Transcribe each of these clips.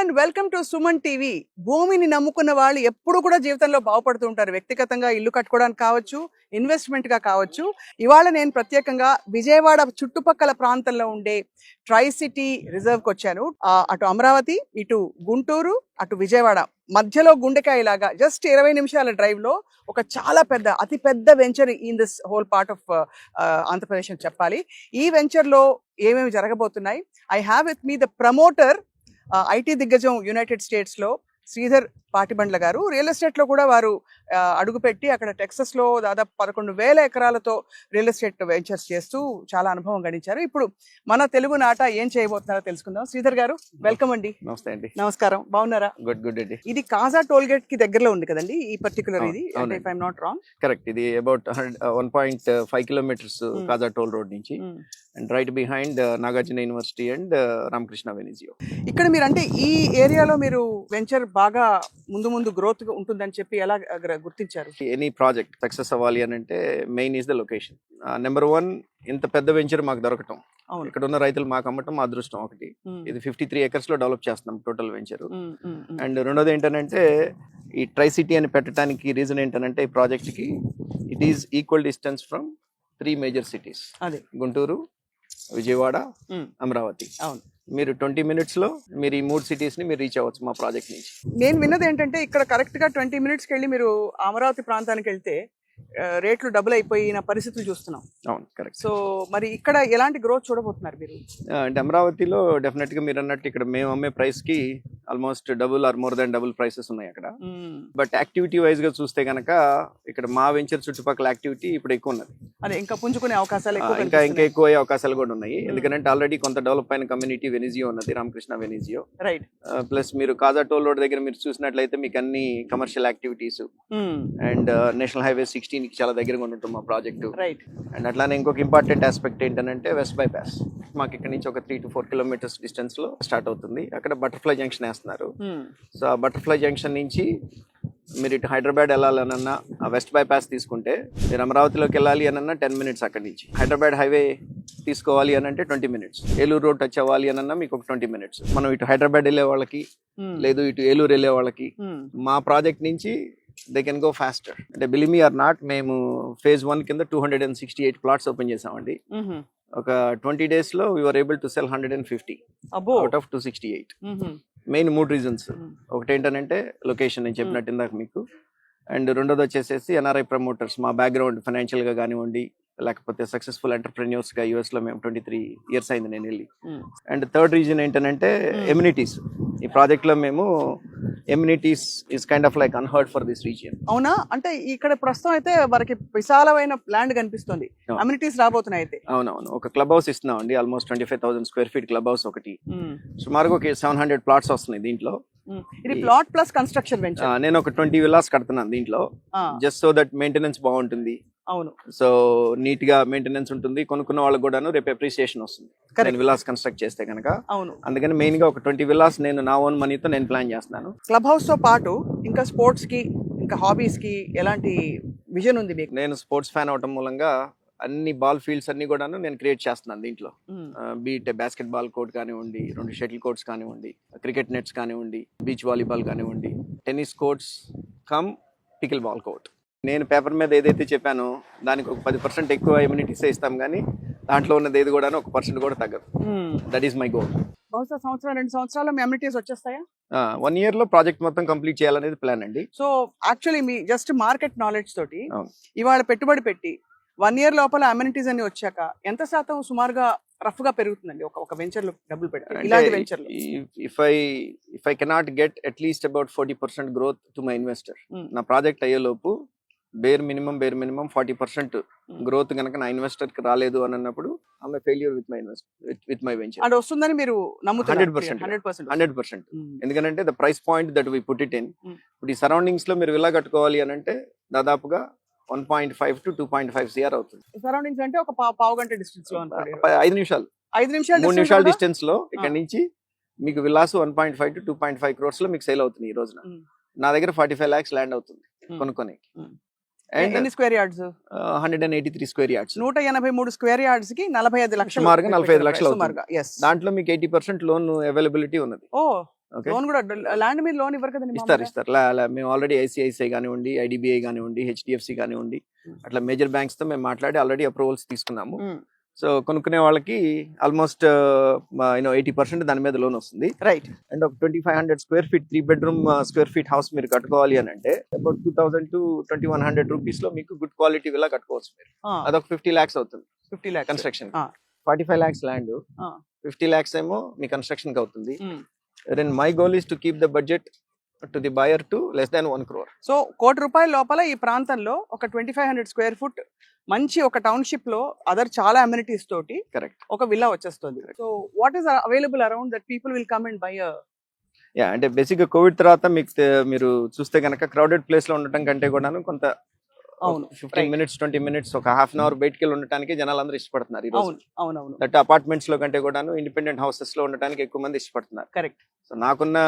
And welcome to Suman TV. భూమిని నమ్ముకున్న వాళ్ళు ఎప్పుడు కూడా జీవితంలో బాగుపడుతూ ఉంటారు వ్యక్తిగతంగా ఇల్లు కట్టుకోవడానికి కావచ్చు ఇన్వెస్ట్మెంట్గా కావచ్చు. ఇవాళ నేను ప్రత్యేకంగా విజయవాడ చుట్టుపక్కల ప్రాంతంలో ఉండే ట్రై సిటీ రిజర్వ్కి వచ్చాను అటు అమరావతి ఇటు గుంటూరు అటు విజయవాడ. మధ్యలో గుండెకాయ లాగా జస్ట్ ఇరవై నిమిషాల డ్రైవ్లో ఒక చాలా పెద్ద అతి పెద్ద venture in this whole part of Andhra Pradesh అని చెప్పాలి. ఈ వెంచర్లో ఏమేమి జరగబోతున్నాయి? I have with me the promoter IT దిగ్గజం యునైటెడ్ స్టేట్స్లో శ్రీధర్ పాటిబండ్ల గారు. రియల్ ఎస్టేట్లో కూడా వారు అడుగుపెట్టి అక్కడ టెక్సస్లో దాదాపు పదకొండు వేల ఎకరాలతో రియల్ ఎస్టేట్ వెంచర్స్ చేస్తూ చాలా అనుభవం గడించారు. ఇప్పుడు మన తెలుగు నాట ఏం చేయబోతున్నారో తెలుసుకుందాం. శ్రీధర్ గారు వెల్కమ్ అండి. నమస్తే అండి. నమస్కారం. బాగున్నారా గుడ్ గుడ్ అండి. ఇది కాజా టోల్ గేట్కి దగ్గరలో ఉంది కదండి ఈ పర్టికులర్ ఇది. If I'm not wrong correct. ఇది about one point five kilometres. Kaza toll road నుంచి. And right behind Nagarjuna university and Ramakrishna Venezio. ఇక్కడ మీరు అంటే ఈ ఏరియాలో మీరు వెంచర్ బాగా ముందు ముందు గ్రోత్ ఉంటుందని చెప్పి ఎలా గ్ర- గుర్తించారు? ఎనీ ప్రాజెక్ట్ సక్సెస్ అవ్వాలి అని అంటే main is the location number one ఇంత పెద్ద వెంచర్ మాకు దొరకటం. ఇక్కడ ఉన్న రైతులు మాకు అమ్మటం మా అదృష్టం ఒకటి. ఇది ఫిఫ్టీ త్రీ ఎకర్స్లో డెవలప్ చేస్తున్నాం టోటల్ వెంచర్. అండ్ రెండోది ఏంటంటే ఈ ట్రై సిటీ అని పెట్టడానికి రీజన్ ఏంటంటే ఈ ప్రాజెక్ట్కి it is equal distance from three major cities అదే. గుంటూరు విజయవాడ. అమరావతి. అవును. మీరు ట్వంటీ మినిట్స్లో మీరు ఈ మూడు సిటీస్ని మీరు రీచ్ అవ్వచ్చు మా ప్రాజెక్ట్ నుంచి. నేను విన్నది ఏంటంటే ఇక్కడ కరెక్ట్గా ట్వంటీ మినిట్స్కి వెళ్ళి మీరు అమరావతి ప్రాంతానికి వెళ్తే రేట్లు డబుల్ అయిపోయిన పరిస్థితులు చూస్తున్నాం. అవును కరెక్ట్. సో మరి ఇక్కడ ఎలాంటి గ్రోత్ చూడబోతున్నారు మీరు? అంటే అమరావతిలో డెఫినెట్గా మీరు అన్నట్టు ఇక్కడ మేము అమ్మే ప్రైస్కి almost double or more than double prices ఉన్నాయి అక్కడ. బట్ యాక్టివిటీ వైజ్గా చూస్తే గనక ఇక్కడ మా వెంచర్ చుట్టుపక్కల యాక్టివిటీ ఇప్పుడు ఎక్కువ ఉన్నది. అదే ఇంకా పుంజుకునే అవకాశాలు ఇంకా ఇంకా. ఎక్కువ అయ్యే అవకాశాలు కూడా ఉన్నాయి. ఎందుకంటే ఆల్రెడీ కొంత డెవలప్ అయిన కమ్యూనిటీ వెనిజియో ఉన్నది రామకృష్ణ వెనిజియో. రైట్. ప్లస్ మీరు కాజా టోల్ రోడ్ దగ్గర మీరు చూసినట్లయితే మీకు అన్ని commercial activities. And national highway sixteen కి చాలా దగ్గరగా ఉంటుంది మా ప్రాజెక్టు. రైట్ అండ్ అట్లానే ఇంకొక ఇంపార్టెంట్ ఆస్పెక్ట్ ఏంటంటే వెస్ట్ బైపాస్ మాకు ఇక్కడ నుంచి ఒక త్రీ టు ఫోర్ కిలోమీటర్స్ డిస్టెన్స్లో స్టార్ట్ అవుతుంది. అక్కడ బటర్ఫ్లై జంక్షన్ వేస్తున్నారు. సో ఆ బటర్ఫ్లై జంక్షన్ నుంచి మీరు ఇటు హైదరాబాద్ వెళ్ళాలనన్నా ఆ వెస్ట్ బైపాస్ తీసుకుంటే మీరు అమరావతిలోకి వెళ్ళాలి అనన్నా టెన్ మినిట్స్ అక్కడి నుంచి. హైదరాబాద్ హైవే తీసుకోవాలి అని అంటే twenty minutes Eluru road touch అవ్వాలి అనన్నా మీకు ఒక ట్వంటీ మినిట్స్ మనం ఇటు హైదరాబాద్ వెళ్ళే వాళ్ళకి ఉమ్, లేదు ఇటు ఏలూరు వెళ్ళే వాళ్ళకి ఉమ్, మా ప్రాజెక్ట్ నుంచి దే కెన్ గో ఫాస్టర్ అంటే బిలిమి ఆర్ నాట్ మేము ఫేజ్ వన్ కింద two hundred and sixty eight plots open చేసామండి. ఒక ట్వంటీ డేస్లో we are able to sell hundred and fifty out of two sixty eight main మూడు reasons ఒకటి ఏంటంటే location నేను చెప్పినట్టు ఇందాక మీకు. అండ్ రెండోది వచ్చేసేసి ఎన్ఆర్ఐ ప్రమోటర్స్ మా బ్యాక్గ్రౌండ్ ఫైనాన్షియల్గా కానివ్వండి లేకపోతే సక్సెస్ఫుల్ ఎంటర్ప్రెన్యూర్స్గా యూఎస్లో మేము ట్వంటీ త్రీ ఇయర్స్ అయింది నేను వెళ్ళి. అండ్ థర్డ్ రీజన్ ఏంటంటే. ఎమ్యూనిటీస్ ఈ ప్రాజెక్ట్లో మేము amenities is kind of like unheard for this region అవునా? అంటే ఇక్కడ ప్రస్తుతం అయితే వారికి విశాలమైన ల్యాండ్ కనిపిస్తుంది. అమ్యూనిటీస్ రాబోతున్నాయి అయితే. అవునవును. ఒక క్లబ్ హౌస్ ఇస్తున్నాం అండి almost twenty five thousand square feet club house ఒకటి. ఉమ్, సుమారుగా ఒక సెవెన్ హండ్రెడ్ ప్లాట్స్ వస్తున్నాయి దీంట్లో. ఇది ప్లాట్ ప్లస్ కన్స్ట్రక్షన్ వెంచర్ నేను ఒక ట్వంటీ విల్లాస్ కడుతున్నాను దీంట్లో. జస్ట్ సో దట్ మెయింటెనెన్స్ బాగుంటుంది. అవును. సో నీట్గా మెయింటెనెన్స్ ఉంటుంది. కొనుక్కున్న వాళ్ళకి కూడాను రేపు అప్రిసియేషన్ వస్తుంది. నేను విల్లాస్ కన్స్ట్రక్ట్ చేస్తే కనుక అవును. అందుకని మెయిన్గా ఒక ట్వంటీ విల్లాస్ నేను నా ఓన్ మనీతో నేను ప్లాన్ చేస్తున్నాను. క్లబ్ హౌస్తో పాటు ఇంకా స్పోర్ట్స్కి ఇంకా హాబీస్కి ఎలాంటి విజన్ ఉంది మీకు? నేను స్పోర్ట్స్ ఫ్యాన్ అవటం మూలంగా అన్ని బాల్ ఫీల్డ్స్ అన్ని కూడాను నేను క్రియేట్ చేస్తున్నాను దీంట్లో. బీట్ బాస్కెట్ బాల్ కోర్ట్ కానివ్వండి రెండు షటిల్ కోర్ట్స్ కానివ్వండి క్రికెట్ నెట్స్ కానివ్వండి బీచ్ వాలీబాల్ కానివ్వండి tennis courts come pickle ball court నేను పేపర్ మీద ఏదైతే చెప్పానో దానికి ఒక పది పర్సెంట్ ఎక్కువ ఇమ్యూనిటీస్ ఇస్తాం కానీ దాంట్లో ఉన్నది ఏది కూడా ఒక పర్సెంట్ కూడా తగ్గదు. దట్ ఈస్ మై గోల్ బహుశా సంవత్సరం రెండు సంవత్సరాల్లో మీ అమ్యూనిటీస్ వచ్చేస్తాయా? వన్ ఇయర్లో ప్రాజెక్ట్ మొత్తం కంప్లీట్ చేయాలనేది ప్లాన్ అండి. సో యాక్చువల్లీ మీ జస్ట్ మార్కెట్ నాలెడ్జ్ తోటి. ఇవాళ పెట్టుబడి పెట్టి వన్ ఇయర్ లోపల అమ్యూనిటీస్ అన్ని వచ్చాక ఎంత శాతం సుమారుగా రఫ్గా పెరుగుతుందండి? ఒక ఒక వెంచర్లో డబ్బులు పెట్టి ఇలాంటి వెంచర్లో. If I if I cannot get at least about forty percent growth to my investor. నా ప్రాజెక్ట్ అయ్యేలోపు bare minimum bare minimum forty percent. Growth కనుక నా ఇన్వెస్టర్కి రాలేదు అని అన్నప్పుడు ఆమె failure with my invest with my venture అది వస్తుందని మీరు నమ్ముతున్నారు 100% హండ్రెడ్ పర్సెంట్ హండ్రెడ్ పర్సెంట్ ఎందుకంటే the price point that we put it in. ఇప్పుడు ఈ సరౌండింగ్స్లో మీరు విల్లా కట్టుకోవాలి అని అంటే దాదాపుగా one point five to two point five CR అవుతుంది. సరౌండింగ్స్ అంటే ఒక పావు గంట డిస్టెన్స్లో ఐదు నిమిషాలు. ఐదు నిమిషాలు మూడు నిమిషాల డిస్టెన్స్లో ఇక్కడ నుంచి మీకు villas one point five to two point five క్రోర్స్లో మీకు సేల్ అవుతుంది ఈ రోజున. నా దగ్గర ఫార్టీ ఫైవ్ లాక్స్ ల్యాండ్ అవుతుంది. కొనుక్కొని. అండ్ ఎన్ని square yards hundred and eighty three square yards నూట ఎనభై మూడు స్క్వేర్ యార్డ్స్కి నలభై ఐదు లక్షలు సుమారుగా 45 లక్షలు అవుతుంది. సుమారుగా ఎస్ దాంట్లో మీకు ఎయిటీ పర్సెంట్ లోన్ అవైలబిలిటీ ఉన్నది. ఓ లోన్ కూడా ల్యాండ్ మీద లోన్ ఇవ్వరు కదండి ఇస్తారు? ఇస్తారు. మేము ఆల్రెడీ ఐసిఐసిఐ కానివ్వండి ఐడిబిఐ కానివ్వండి హెచ్డిఎఫ్సి కానివ్వండి Hmm. అట్లా మేజర్ బ్యాంక్స్తో మేము మాట్లాడి ఆల్రెడీ అప్రూవల్స్ తీసుకున్నాము. మ్మ్. సో కొనుక్కునే వాళ్ళకి ఆల్మోస్ట్ యూనో ఎయిటీ పర్సెంట్ దాని మీద లోన్ వస్తుంది. రైట్ అండ్ ఒక twenty five hundred square feet three bedroom square feet house మీరు కట్టుకోవాలి అని అంటే about two thousand to twenty one hundred రూపీస్లో మీకు గుడ్ క్వాలిటీ విలా కట్టుకోవచ్చు మీరు. అదొక ఫిఫ్టీ ల్యాక్స్ అవుతుంది. Fifty lakhs. Construction. Forty five lakhs land. Fifty lakhs ఏమో మీ కన్స్ట్రక్షన్కి అవుతుంది. Then my goal is to keep the budget to the buyer to less than one crore so కోటి రూపాయల లోపల ఈ ప్రాంతంలో ఒక twenty five hundred square foot మంచి ఒక టౌన్షిప్లో అదర్ చాలా అమ్యూనిటీస్ తోటి కరెక్ట్ ఒక విల్లా వచ్చేస్తుంది. So what is available around that people will come and buy yeah అంటే బేసిక్గా కోవిడ్ తర్వాత మీకు మీరు చూస్తే కనుక క్రౌడెడ్ ప్లేస్లో ఉండటం కంటే కూడాను కొంత అవును ఫిఫ్టీన్. మినిట్స్ ట్వంటీ మినిట్స్ ఒక హాఫ్ అన్ అవర్ బయటికి వెళ్ళి ఉండటానికి జనాలు అందరూ ఇష్టపడుతున్నారు ఈ రోజు. అవును అవునవును. దట్ అపార్ట్మెంట్స్లో కంటే కూడాను ఇండిపెండెంట్ హౌసెస్లో ఉండటానికి ఎక్కువ మంది ఇష్టపడుతున్నారు. కరెక్ట్ సో నాకున్న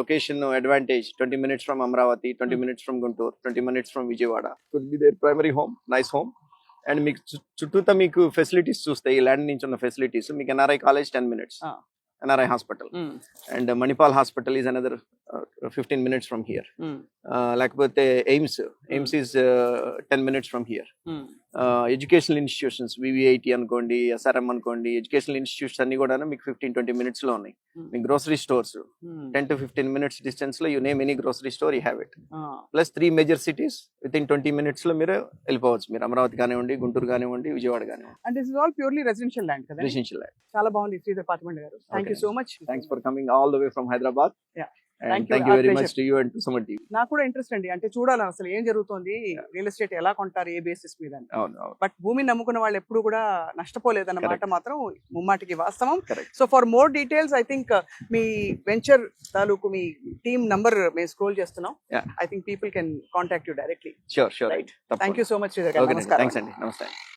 location advantage twenty minutes from Amaravati twenty. Minutes from Guntur twenty minutes from Vijayawada could be there primary home nice home and మీకు చుట్టూతా మీకు ఫెసిలిటీస్ చూస్తే ఈ ల్యాండ్ నుంచి ఉన్న ఫెసిలిటీస్ మీకు NRI college ten minutes NRI hospital. Mm. And uh, Manipal hospital is another uh, 15 minutes from here. Mm. Uh, like with the AIMS, AIMS mm. is uh, 10 minutes from here. Mm. Educational institutions VVIT అనుకోండి SRM అనుకోండి educational institutes అన్ని కూడా మీకు fifteen twenty మినిట్స్లో ఉన్నాయి. మీ grocery stores ten to fifteen minutes డిస్టెన్స్లో you name any grocery store you have it plus three major cities within twenty మినిట్స్లో మీరు వెళ్ళిపోవచ్చు. మీరు అమరావతి కానివ్వండి గుంటూరు కానివ్వండి విజయవాడ కానివ్వండి. And this is all purely residential land కదా? రెసిడెన్షియల్ చాలా బాగుంది శ్రీధర్ పాత్మండి గారు. Thank you. So much thanks for coming all the way from Hyderabad Yeah. And Thank you. Thank you Our very pleasure. Much to you and to Suman TV నాకు కూడా interest అండి. అంటే చూడాలని అసలు ఏం జరుగుతుంది రియల్ ఎస్టేట్ ఎలా కొంటారు ఏ బేసిస్ మీద బట్ భూమిని నమ్ముకున్న వాళ్ళు ఎప్పుడు కూడా నష్టపోలేదన్న మాట మాత్రం ముమ్మాటికి వాస్తవం. So for more details I think me venture తాలూకు మీ టీమ్ నంబర్ మేము స్క్రోల్ చేస్తున్నాం. I think people can contact you directly sure sure right thank you so much నమస్కారం నమస్తే